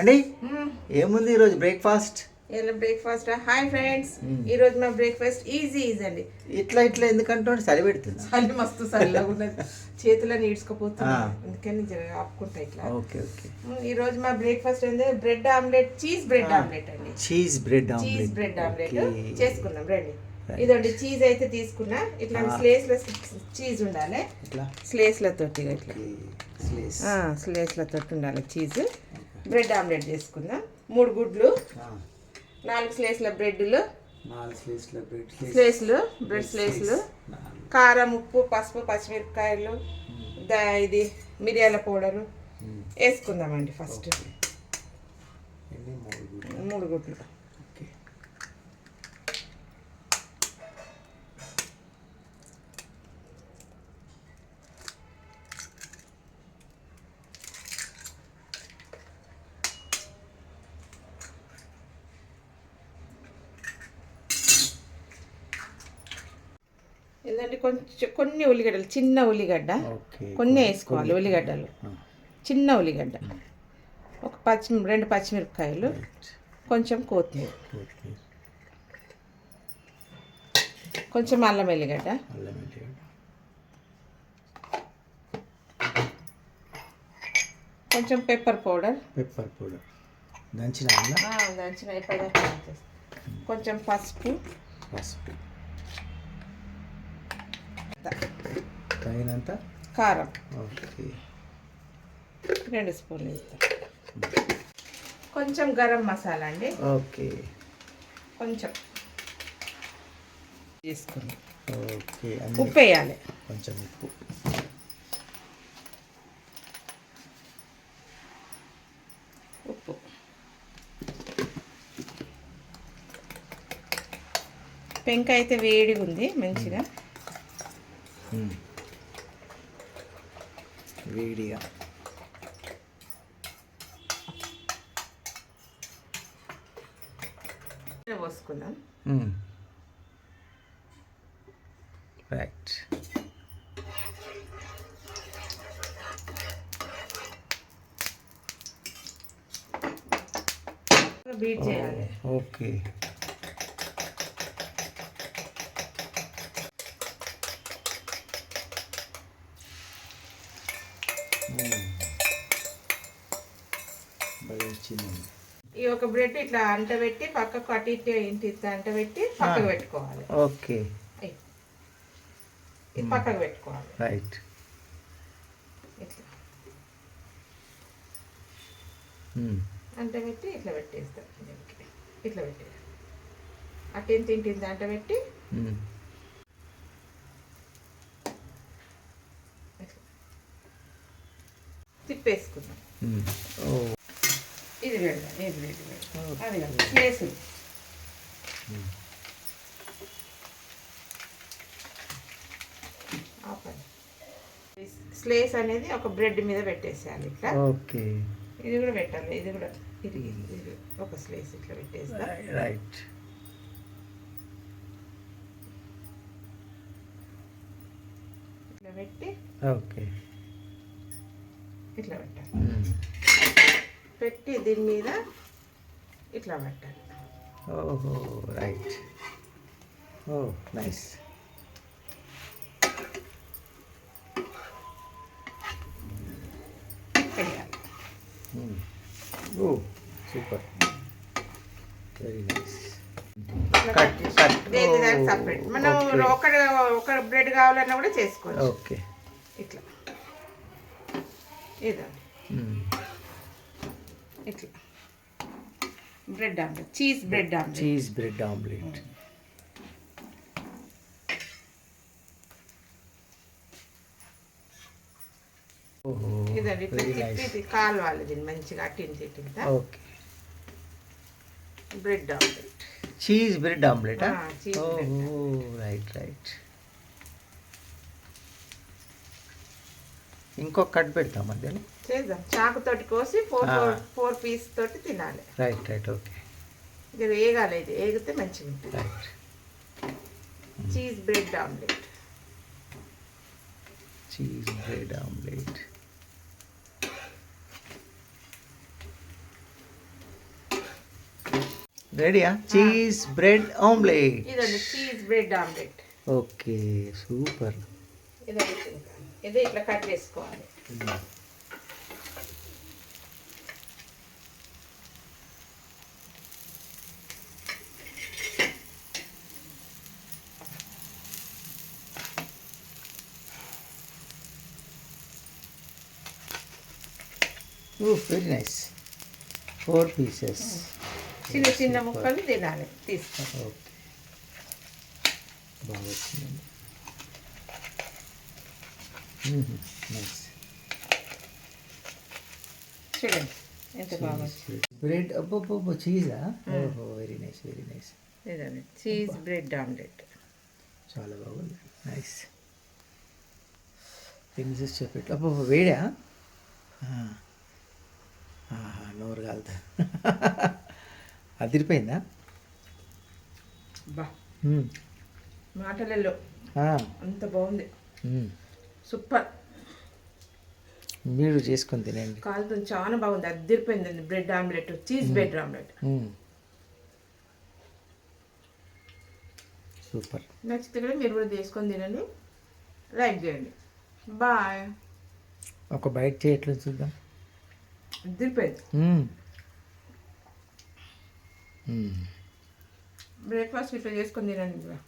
అండి? ఏముంది ఈరోజు బ్రేక్ఫాస్ట్? Breakfast hi friends. ఈ రోజు మా బ్రేక్ఫాస్ట్ ఈజీ ఈజీ అండి ఇట్లా ఇట్లా ఎందుకంటే చలి పెడుతుందా? చలి మస్తు చల్లగా ఉన్నది. చేతిలో నీడ్చుకుపోతున్నా ఆ. అందుకని ఆపుకుంటా ఇట్లా. Okay okay. ఈ రోజు మా బ్రేక్ఫాస్ట్ ఏంది? Bread omelette cheese bread omelette అండి. Cheese bread cheese bread omelette. చేసుకుందాం రండి. ఇదండి చీజ్ అయితే తీసుకున్నా. ఇట్లా స్లేస్ చీజ్ ఉండాలి. ఇట్లా స్లేస్ల తోటి ఇట్లా స్లేస్. స్లేస్ల తోటి ఉండాలి చీజ్. బ్రెడ్ ఆమ్లెట్ చేసుకుందాం. మూడు గుడ్లు. నాలుగు స్లేస్ల బ్రెడ్లు. స్లేస్ల బ్రెడ్ స్లేస్లు కారం ఉప్పు పసుపు పచ్చిమిరపకాయలు ఇది మిరియాల పౌడరు. వేసుకుందామండి ఫస్ట్. మూడు గుడ్లు. ఏంటంటే కొంచెం కొన్ని ఉల్లిగడ్డలు చిన్న ఉల్లిగడ్డ. కొన్ని వేసుకోవాలి ఉల్లిగడ్డలు. చిన్న ఉల్లిగడ్డ. ఒక పచ్చి రెండు పచ్చిమిరపకాయలు కొంచెం కొత్తిమీర. కొంచెం అల్లం వెల్లిగడ్డ. కొంచెం పెప్పర్ పౌడర్. Pepper powder. దంచిన దంచిన కొంచెం పసుపు. పసుపు. తగినంత కారం. ఓకే. రెండు స్పూన్లు వేస్తాం. కొంచెం గరం మసాలా అండి. ఓకే. కొంచెం. తీసుకుని ఓకే ఉప్పు వేయాలి కొంచెం ఉప్పు. ఉప్పు. పెంక అయితే వేడిగా ఉంది మంచిగా. వేడిగా. పోసుకుందాం. రైట్ బీట్ చేయాలి. ఓకే. ఈ ఒక బ్రెడ్ ఇట్లా అంటబెట్టి పక్కకు అటు ఇటు ఇంటి అంటబెట్టి పక్కకు పెట్టుకోవాలి. ఓకే. ఇది పక్కకు పెట్టుకోవాలి. రైట్. ఇట్లా. మ్మ్. అంటబెట్టి ఇట్లా పెట్టేస్తాం. ఇట్లా పెట్టేయాలి. అటు ఇంత ఇంటి అంటబెట్టి మ్మ్. ఇట్లా తిప్పేసుకుందాం ఇది పెడదాం ఇది. అది స్లేస్ అనేది ఒక బ్రెడ్ మీద పెట్టేసేయాలి ఇట్లా. ఓకే. ఇది కూడా పెట్టాలి. ఇది కూడా ఇది ఒక స్లేస్ ఇట్లా పెట్టేస్తా. రైట్ ఇట్లా పెట్టి ఓకే. ఇట్లా పెట్టాలి. మ్మ్. పెట్టి దీని మీద ఇట్లా పెట్టాలి. ఓహో right oh nice oh super very nice దానికి Oh, సపరేట్ మనం. ఒక ఒక బ్రెడ్ కావాలన్నా కూడా చేసుకోవచ్చు. ఓకే ఇట్లా. ఇదా. ఇట్లా. Bread omelette cheese bread omelette cheese bread omelette ఇదండి ఇట్లా తిప్పి కాలవాలి దీన్ని మంచిగా okay bread omelette cheese bread omelette. ఓహో రైట్ రైట్ ఇంకొక కట్ పెడతాం మధ్యలో చేద్దాం. చాకుతోటి కోసి four Ah. Four four piece తోటి తినాలి. రైట్ రైట్ ఓకే ఇది వేగాలి ఇది. వేగితే మంచిగా ఉంటుంది. Right cheese bread omelette cheese bread omelette రెడీయా చీజ్ బ్రెడ్ ఆమ్లెట్ ఇదండి cheese bread omelette okay super ఇది అవుతుంది ఇదే ఇట్లా కట్ చేసుకోవాలి. వెరీ నైస్ ఫోర్ పీసెస్ చిన్న చిన్న ముక్కలు తినాలి తీసుకోండి ఓకే బాగా వచ్చిందండి చూడండి ఎంత బాగా వచ్చింది. బ్రెడ్ అబ్బో చీజా ఓహో వెరీ నైస్ వెరీ నైస్ ఇదండి చీజ్ బ్రెడ్ ఆమ్లెట్ చాలా బాగుంది. నైస్ పీసెస్ చెప్పేట్టు అబ్బో వేడా? నోరు కాలుతా అదిరిపోయిందా బా. మాటలలో. అంత బాగుంది. సూపర్. మీరు చేసుకొని తినండి. కాలుతుంది చాలా బాగుంది. అద్దరిపోయిందండి bread omelette cheese bread omelette. Super. నచ్చితే కూడా మీరు కూడా తీసుకొని తినండి. లైక్ చేయండి. బాయ్. ఒక బైట్ చేయట్లేదు చూద్దాం. అద్దరిపోయింది. బ్రేక్ఫాస్ట్ ఇట్లా చేసుకొని తినండి.